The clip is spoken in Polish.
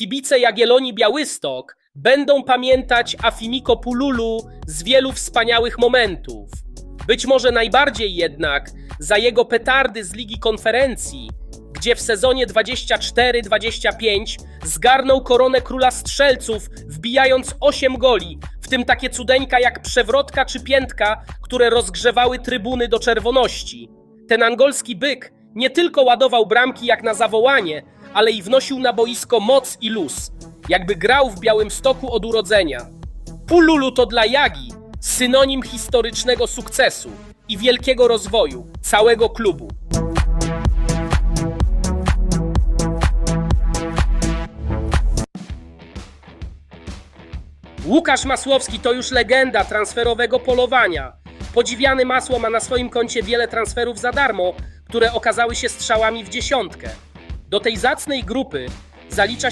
Kibice Jagiellonii Białystok będą pamiętać Afimiko Pululu z wielu wspaniałych momentów. Być może najbardziej jednak za jego petardy z Ligi Konferencji, gdzie w sezonie 24-25 zgarnął koronę króla strzelców, wbijając 8 goli, w tym takie cudeńka jak przewrotka czy piętka, które rozgrzewały trybuny do czerwoności. Ten angolski byk nie tylko ładował bramki jak na zawołanie, ale i wnosił na boisko moc i luz, jakby grał w Białym Stoku od urodzenia. Pululu to dla Jagi synonim historycznego sukcesu i wielkiego rozwoju całego klubu. Łukasz Masłowski to już legenda transferowego polowania. Podziwiany Masło ma na swoim koncie wiele transferów za darmo, które okazały się strzałami w dziesiątkę. Do tej zacnej grupy zalicza